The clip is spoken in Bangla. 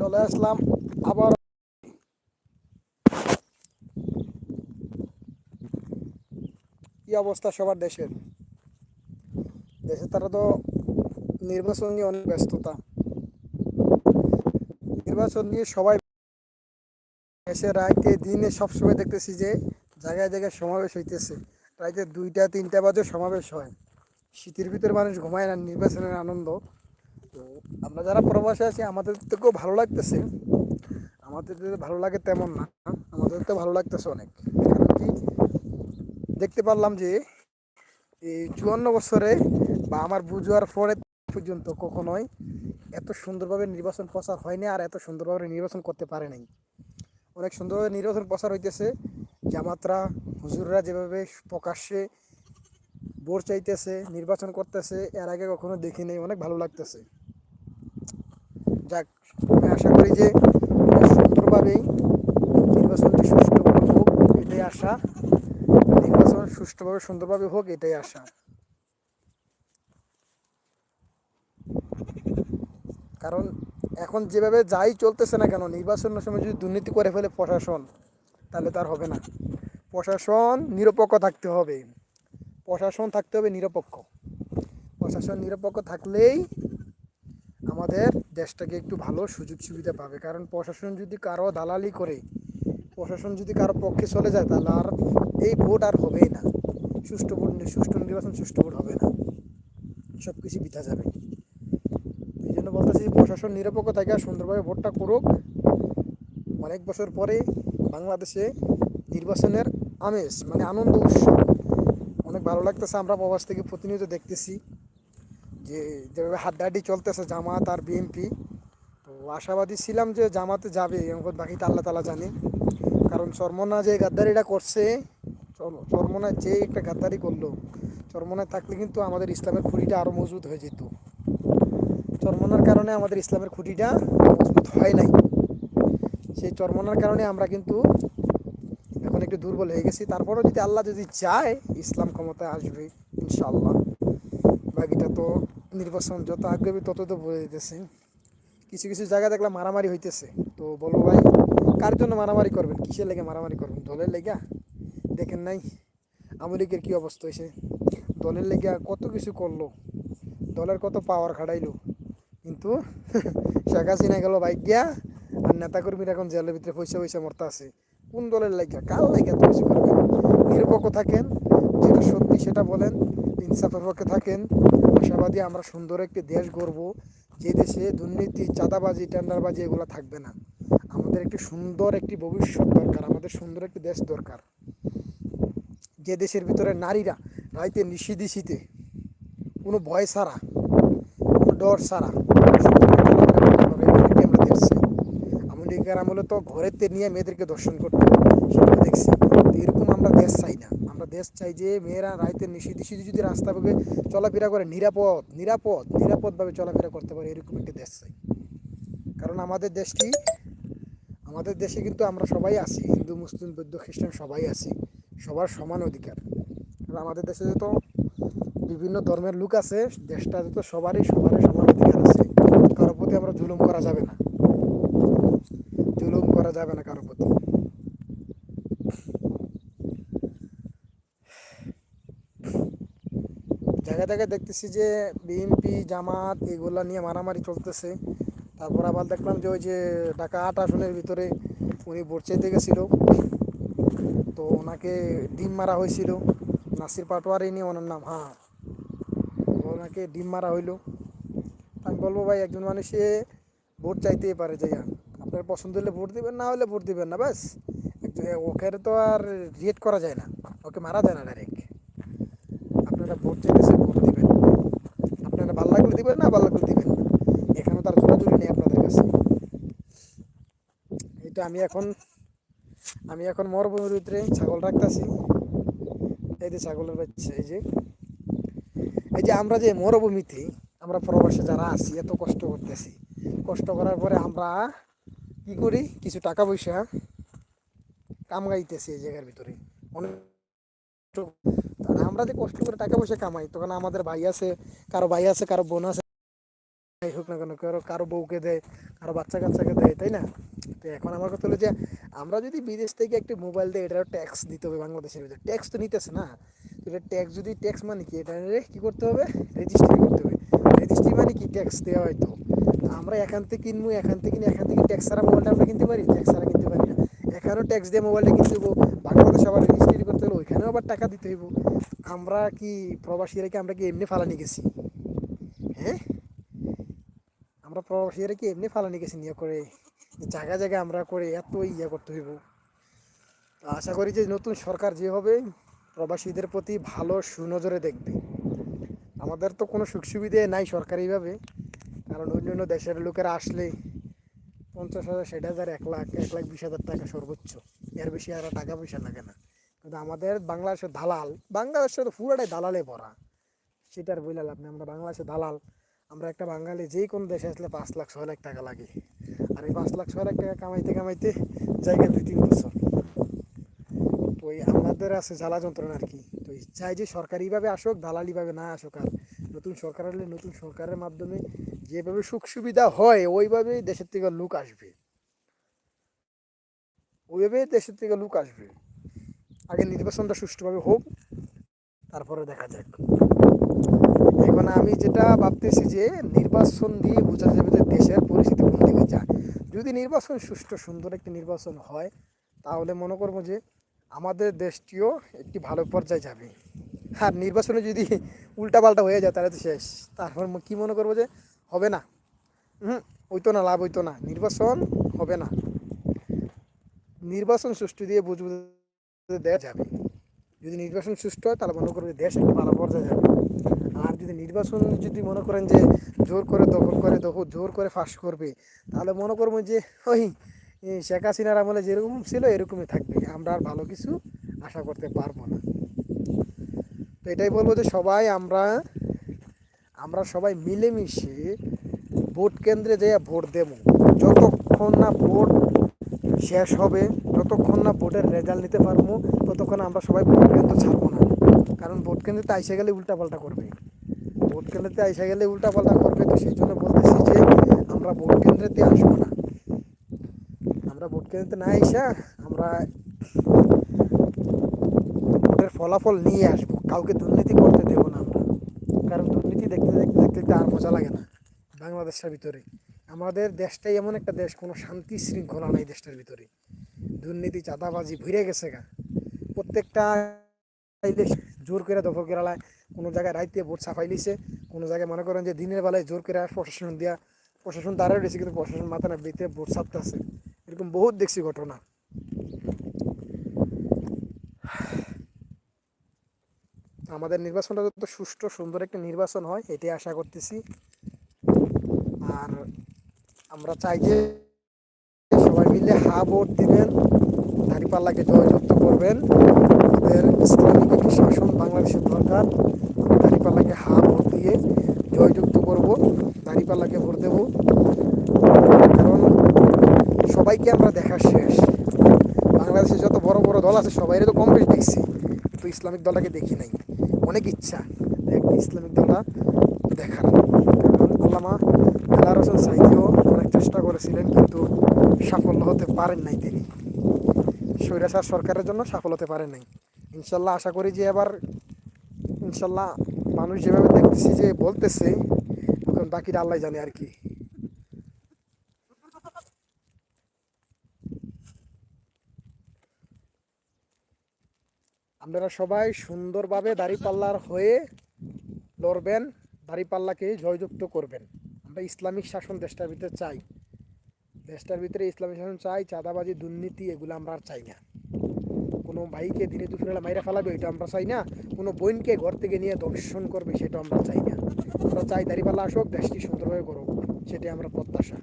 চলে আসলাম আবার। কি অবস্থা সবার দেশের? দেশে তারা তো নির্বাচন নিয়ে অনেক ব্যস্ততা। নির্বাচন নিয়ে সবাই দেশে রাইতে দিনে সবসময় দেখতেছি যে জায়গায় জায়গায় সমাবেশ হইতেছে। রাইতে দুইটা, তিনটা বাজে সমাবেশ হয়। শীতের ভিতরে মানুষ ঘুমায় না, নির্বাচনের আনন্দ। তো আমরা যারা প্রবাসে আছি, আমাদের থেকেও ভালো লাগতেছে। আমাদের ভালো লাগে তেমন না, আমাদের তো ভালো লাগতেছে অনেক। কারণ কি? দেখতে পারলাম যে এই চুয়ান্ন বছরে বা আমার বুঝার পরে পর্যন্ত কখনোই এত সুন্দরভাবে নির্বাচন প্রচার হয়নি আর এত সুন্দরভাবে নির্বাচন করতে পারে নাই। অনেক সুন্দরভাবে নির্বাচন প্রচার হইতেছে, জামাতরা, হুজুররা যেভাবে প্রকাশ্যে ভোট চাইতেছে, নির্বাচন করতেছে, এর আগে কখনো দেখি নাই অনেক ভালো লাগতেছে। যাক, আমি আশা করি যে সুন্দরভাবেই নির্বাচনটি সুষ্ঠুভাবে হোক, এটাই আশা। নির্বাচন সুষ্ঠুভাবে, সুন্দরভাবে হোক, এটাই আশা। কারণ এখন যেভাবে যাই চলতেছে না কেন, নির্বাচনের সময় যদি দুর্নীতি করে ফেলে প্রশাসন, তাহলে তার হবে না। প্রশাসন নিরপেক্ষ থাকতে হবে। প্রশাসন থাকতে হবে নিরপেক্ষ। প্রশাসন নিরপেক্ষ থাকলেই আমাদের দেশটাকে একটু ভালো সুযোগ সুবিধা পাবে। কারণ প্রশাসন যদি কারও দালালি করে, প্রশাসন যদি কারও পক্ষে চলে যায়, তাহলে আর এই ভোট আর হবেই না। সুষ্ঠু ভোট সুষ্ঠু নির্বাচন, সুষ্ঠু ভোট হবে না। সব কিছু বিথা যাবে। এই জন্য বলতেছি প্রশাসন নিরপেক্ষ থাকে আর সুন্দরভাবে ভোটটা করুক। অনেক বছর পরে বাংলাদেশে নির্বাচনের আমেজ মানে আনন্দ, উৎসব অনেক ভালো লাগতেছে। আমরা প্রবাস থেকে প্রতিনিয়ত দেখতেছি। যে যেভাবে হাড্ডাহাড্ডি চলতেছে জামাত আর বিএনপি, তো আশাবাদী ছিলাম যে জামাতে যাবে বাকিটা আল্লাহ তালা জানে। কারণ চরমনা যে গাদ্দারিটা করছে, চর- চরমনা যে একটা গাদ্দারি করল, চরমনায় থাকলে কিন্তু আমাদের ইসলামের খুঁটিটা আরও মজবুত হয়ে যেত। চরমনার কারণে আমাদের ইসলামের খুঁটিটা মজবুত হয় নাই। সেই চরমনার কারণে আমরা কিন্তু এখন একটু দুর্বল হয়ে গেছি। তারপরেও যদি আল্লাহ যদি চায়, ইসলাম ক্ষমতায় আসবে, ইনশাআল্লাহ। বাকিটা তো নির্বাচন যত আগ্রহী তত তো বলে দিতেছে। কিছু কিছু জায়গা দেখলাম মারামারি হইতেছে। তো বলো ভাই, কার জন্য মারামারি করবেন? কিসের লেগে মারামারি করবেন? দলের লেগা? দেখেন নাই। আমেরিকার কি অবস্থা হয়েছে দলের লেগে কত কিছু করল। দলের কত পাওয়ার খাটাইলো। কিন্তু শেখ হাসিনা গেল বাইক গিয়া আর নেতাকর্মীরা এখন জেলের ভিতরে পয়সা পয়সা মরতে আছে। কোন দলের লাগিয়া কার লাগিয়া এত কিছু করবেন? নিরপেক্ষ থাকেন, যেটা সত্যি সেটা বলেন। ইনসাফের পক্ষে থাকেন। আশাবাদী আমরা সুন্দর একটি দেশ গড়ব, যে দেশে দুর্নীতি, চাঁদাবাজি, টেন্ডারবাজি এগুলো থাকবে না। আমাদের একটি সুন্দর একটি ভবিষ্যৎ দরকার, আমাদের সুন্দর একটি দেশ দরকার। যে দেশের ভিতরে নারীরা রাইতে নিশি দিশিতে কোনো ভয় ছাড়া, কোনো ডর ছাড়া আমেরিকার আমলে তো ঘরেতে নিয়ে মেয়েদেরকে দর্শন করতো। সেটাও দেখছি। তো এরকম আমরা দেশ চাই না। আমরা দেশ চাই যে মেয়েরা রাইতে নিষিদ্ধ যদি রাস্তা ভাবে চলাফেরা করে, নিরাপদ নিরাপদ, নিরাপদভাবে চলাফেরা করতে পারে, এরকম একটি দেশ চাই। কারণ আমাদের দেশটি, আমাদের দেশে কিন্তু আমরা সবাই আছি। হিন্দু, মুসলিম, বৌদ্ধ, খ্রিস্টান সবাই আছি। সবার সমান অধিকার। কারণ আমাদের দেশে তো বিভিন্ন ধর্মের লোক আছে, দেশটা তো সবারই সবারই সমান অধিকার আছে। কারোর প্রতি আমরা জুলুম করা যাবে না। যাবে না কারোর প্রতি। জায়গায় জায়গায় দেখতেছি যে বিএনপি জামাত, এগুলা নিয়ে মারামারি চলতেছে। তারপর আবার দেখলাম যে ওই যে ঢাকা আট আসনের ভিতরে উনি ভোট চাইতে গেছিল। তো ওনাকে ডিম মারা হয়েছিল। নাসির পাটোয়ারি নিয়ে ওনার নাম হ্যাঁ। ওনাকে ডিম মারা হইল। আমি বলব ভাই, একজন মানুষে ভোট চাইতেই পারে যাইয়া আপনার পছন্দ হলে ভোট দিবেন, না হলে ভোট দিবেন না, ব্যাস। ওকে তো আর রিয়েট করা যায় না। ওকে মারা যায় না ডাইরেক্ট আপনারা ভোট চাইতেছে ভোট দিবেন। আপনারা ভালো লাগলে দিবেন, না ভালো লাগলে দিবেন এখানে তার জোরাজুরি নেই আপনাদের কাছে। এটা আমি এখন আমি এখন মরুভূমির ভিতরে ছাগল রাখতেছি। এই যে ছাগলের বাচ্চা, এই যে এই যে আমরা যে মরুভূমিতে আমরা প্রবাসে যারা আছি, এত কষ্ট করতেছি। কষ্ট করার পরে আমরা কি করি? কিছু টাকা পয়সা কামগাইতেছি এই জায়গার ভিতরে। অনেক আমরা যে কষ্ট করে টাকা পয়সা কামাই, তখন আমাদের ভাই আছে, কারও ভাই আছে, কারও বোন আছে হোক না কেন, কারও কারও বউকে দেয়, কারও বাচ্চা কাচ্চাকে দেয়, তাই না? তো এখন আমার কথা হলো যে, আমরা যদি বিদেশ থেকে একটি মোবাইল দেয় এটারও ট্যাক্স দিতে হবে বাংলাদেশের ভিতরে। ট্যাক্স তো নিতেছে না। এটা ট্যাক্স যদি ট্যাক্স মানে কি? এটা কী করতে হবে? রেজিস্ট্রি করতে হবে। রেজিস্ট্রি মানে কি? ট্যাক্স দেওয়া হয়তো আমরা এখান থেকে কিনবো, এখান থেকে কিনে, এখান থেকে ট্যাক্স ছাড়া মোবাইলটা আমরা কিনতে পারি? ট্যাক্স ছাড়া কিনতে পারি না। এখানেও ট্যাক্স দিয়ে মোবাইলটা কিনতে হব বাংলাদেশে আবার রেজিস্ট্রি করতে হলো ওইখানেও আবার টাকা দিতে হইব। আমরা কি প্রবাসীরা কি আমরা কি এমনি ফালানি গেছি? হ্যাঁ? আমরা প্রবাসীরা কি এমনি ফালানি গেছি নিয়ে করে? জায়গা জায়গায় আমরা করে এত ইয়া করতে হইব। আশা করি যে নতুন সরকার যে হবে, প্রবাসীদের প্রতি ভালো সুনজরে দেখবে। আমাদের তো কোনো সুখ সুবিধে নাই সরকারিভাবে। কারণ অন্য অন্য দেশের লোকেরা আসলে পঞ্চাশ হাজার, ষাট হাজার, এক লাখ এক লাখ বিশ হাজার টাকা সর্বোচ্চ। এর বেশি আর টাকা পয়সা লাগে না। কিন্তু আমাদের বাংলাদেশের দালাল, বাংলাদেশের পুরোটাই দালালে ভরা। সেটার বলে লাভ নেই। আমরা বাংলাদেশের দালাল। আমরা একটা বাঙালি যেই কোনো দেশে আসলে পাঁচ লাখ, ছয় লাখ টাকা লাগে। আর এই পাঁচ লাখ, ছয় লাখ টাকা কামাইতে কামাইতে জায়গা দুই, তিন বছর। তো ওই আমাদের আছে জ্বালা যন্ত্রণা আর কি। তো চাই যে সরকারিভাবে আসুক, দালালিভাবে না আসুক আর নতুন সরকার হলে নতুন সরকারের মাধ্যমে যেভাবে সুখ সুবিধা হয়, ওইভাবেই দেশের থেকে লোক আসবে। ওইভাবেই দেশের থেকে লোক আসবে। আগে নির্বাচনটা সুষ্ঠুভাবে হোক, তারপরে দেখা যাক। এখন আমি যেটা ভাবতেছি যে, নির্বাচন দিয়ে বোঝা যাবে যে দেশের পরিস্থিতি কোন দিকে যায়। যদি নির্বাচন সুষ্ঠু, সুন্দর একটি নির্বাচন হয়, তাহলে মনে করব যে আমাদের দেশটিও একটি ভালো পর্যায়ে যাবে। আর নির্বাচনে যদি উল্টাপাল্টা হয়ে যায় তাহলে তো শেষ। তারপর কি মনে করব যে হবে না। হুম হইতো না, লাভ হইতো না। নির্বাচন হবে না। নির্বাচন সুষ্ঠু দিয়ে বুঝব যে দেশ যাবে। যদি নির্বাচন সুষ্ঠু হয়, তাহলে মনে করব যে দেশ একটা ভালো পর্যায়ে যাবে। আর যদি নির্বাচন যদি মনে করেন যে জোর করে দখল করে দখল জোর করে ফাঁস করবে, তাহলে মনে করব যে ওই শেখ হাসিনার আমলে যেরকম ছিল, এরকমই থাকবে। আমরা আর ভালো কিছু আশা করতে পারব না। তো এটাই বলব যে সবাই আমরা আমরা সবাই মিলেমিশে ভোট কেন্দ্রে যেয়ে ভোট দেব। যতক্ষণ না ভোট শেষ হবে, যতক্ষণ না ভোটের রেজাল্ট নিতে পারব, ততক্ষণ আমরা সবাই ভোট কেন্দ্র ছাড়বো না। কারণ ভোট কেন্দ্রেতে আইসে গেলে উল্টাপাল্টা করবে। ভোট কেন্দ্রেতে আইসে গেলে উল্টাপাল্টা করবে, তো সেই জন্য বলতেছি যে আমরা ভোট কেন্দ্রেতে আসব না। আমরা ভোট কেন্দ্রেতে না আইসা আমরা ভোটের ফলাফল নিয়ে আসব। কাউকে দুর্নীতি করতে দেবো না আমরা। কারণ দুর্নীতি দেখতে দেখতে দেখতে দেখতে আর মজা লাগে না বাংলাদেশের ভিতরে। আমাদের দেশটাই এমন একটা দেশ, কোনো শান্তি শৃঙ্খলা নাই দেশটার ভিতরে। দুর্নীতি, চাঁদাবাজি ভরে গেছে গা। প্রত্যেকটা জোর করে দখল করে লায়, কোনো জায়গায় রাইতে ভোট সাফাই লিছে কোনো জায়গায় মনে করেন যে দিনের বেলায় জোর করে প্রশাসন দিয়া, প্রশাসন দাঁড়ায় রয়েছে, কিন্তু প্রশাসন মাথা না বেতে ভোট ছাপতে আছে এরকম বহুত দেখছি ঘটনা। আমাদের নির্বাচনটা যত সুষ্ঠু, সুন্দর একটা নির্বাচন হয়, এটাই আশা করতেছি। আর আমরা চাই যে সবাই মিলে হা ভোট দিবেন দাঁড়িপাল্লাকে জয়যুক্ত করবেন। আমাদের ইসলামিক একটি শাসন বাংলাদেশের দরকার। দাঁড়িপাল্লাকে হা ভোট দিয়ে জয়যুক্ত করব দাঁড়িপাল্লাকে ভোট দেব। কারণ সবাইকে আমরা দেখা শেষ। বাংলাদেশে যত বড় বড় দল আছে, সবাইরে তো কম বেশি দেখছি। কিন্তু ইসলামিক দলটাকে দেখি নাই। অনেক ইচ্ছা একটি ইসলামিক দলটা দেখার। আল্লামা আল্লাহ রসুল সাইদিও অনেক চেষ্টা করেছিলেন, কিন্তু সাফল্য হতে পারেন নাই তিনি। স্বৈরাচার সরকারের জন্য সফল হতে পারেন নাই। ইনশাল্লাহ আশা করি যে এবার ইনশাল্লাহ মানুষ যেভাবে দেখতেছি, যে বলতেছে, এখন বাকিটা আল্লাহ জানে আর কি। আপনারা সবাই সুন্দরভাবে দাড়িপাল্লার হয়ে লড়বেন, দাড়িপাল্লাকে জয়যুক্ত করবেন। আমরা ইসলামিক শাসন দেশটার ভিতরে চাই। দেশটার ভিতরে ইসলামিক শাসন চাই, চাঁদাবাজি, দুর্নীতি, এগুলো আমরা আর চাই না। কোনো ভাইকে দিনে দুপুরে মাইরা ফেলাবে, এটা আমরা চাই না। কোনো বোনকে ঘর থেকে নিয়ে দর্শন করবে, সেটা আমরা চাই না। আমরা চাই দাড়িপাল্লা আসুক, দেশটি সুন্দরভাবে করুক সেটাই আমরা প্রত্যাশা।